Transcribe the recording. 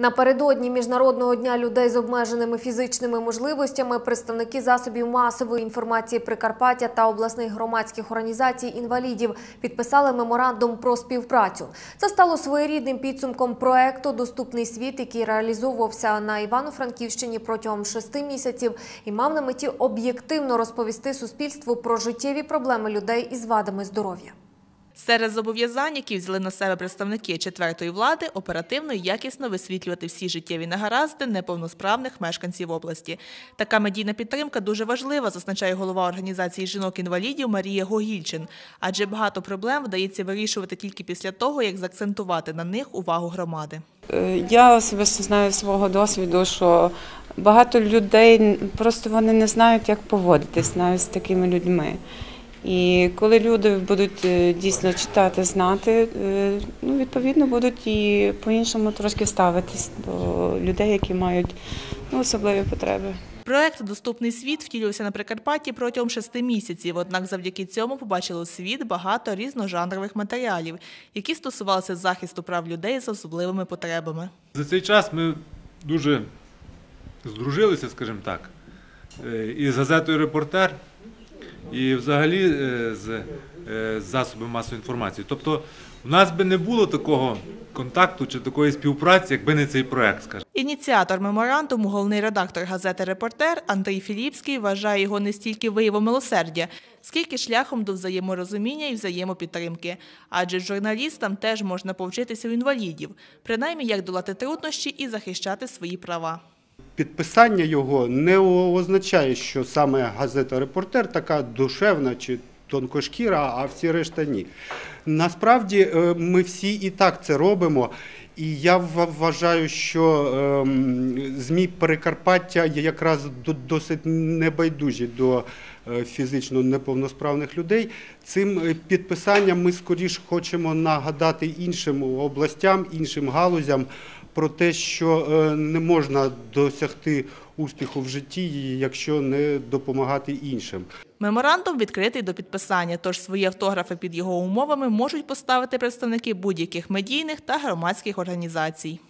Напередодні міжнародного дня людей з обмеженими фізичними можливостями представники засобів масової інформації Прикарпаття та обласних громадських організацій інвалідів підписали меморандум про співпрацю. Це стало своєрідним підсумком проекту Доступний світ, який реалізовувався на Івано-Франківщині протягом шести місяців і мав на меті об'єктивно розповісти суспільству про життєві проблеми людей із вадами здоров'я. Серед зобов'язань, які взяли на себе представники четвертої влади, оперативно і якісно висвітлювати всі життєві негаразди неповносправних мешканців області. Така медійна підтримка дуже важлива, зазначає голова організації жінок-інвалідів Марія Гогільчин. Адже багато проблем вдається вирішувати тільки після того, як заакцентувати на них увагу громади. Е, Я особисто знаю свого досвіду, що багато людей просто вони не знають, як поводитись навіть з такими людьми. І коли люди будуть е, дійсно читати, знати, е, ну, відповідно будуть і по-іншому трошки ставитись до людей, які мають ну, особливі потреби. Проект Доступний світ втілювався на Прикарпатті протягом шести місяців. Однак завдяки цьому побачили світ багато різножанрових матеріалів, які стосувалися захисту прав людей з особливими потребами. За цей час ми дуже здружилися, скажімо так, е, і з газетою Репортер, і взагалі е, з е, засобами масової інформації. Тобто, в нас би не було такого контакту чи такої співпраці, якби не цей проект, скажімо. Ініціатор меморандуму, головний редактор газети Репортер Андрій Філіпський вважає його не стільки виявом милосердя, скільки шляхом до взаєморозуміння і взаємопідтримки. Адже журналістам теж можна повчитися у інвалідів, принаймні як долати труднощі і захищати свої права. Підписання його не означає, що саме газета Репортер така душевна чи тонкошкіра, а всі решта ні. Насправді е, ми всі і так це робимо. І я вважаю, що ем, ЗМІ Прикарпаття є якраз досить небайдужі до е, фізично неповносправних людей. Цим е, підписанням ми скоріш хочемо нагадати іншим областям, іншим галузям про те, що е, не можна досягти успіху в житті, якщо не допомагати іншим. Меморандум відкритий до підписання, тож свої автографи під його умовами можуть поставити представники будь-яких медійних та громадських організацій.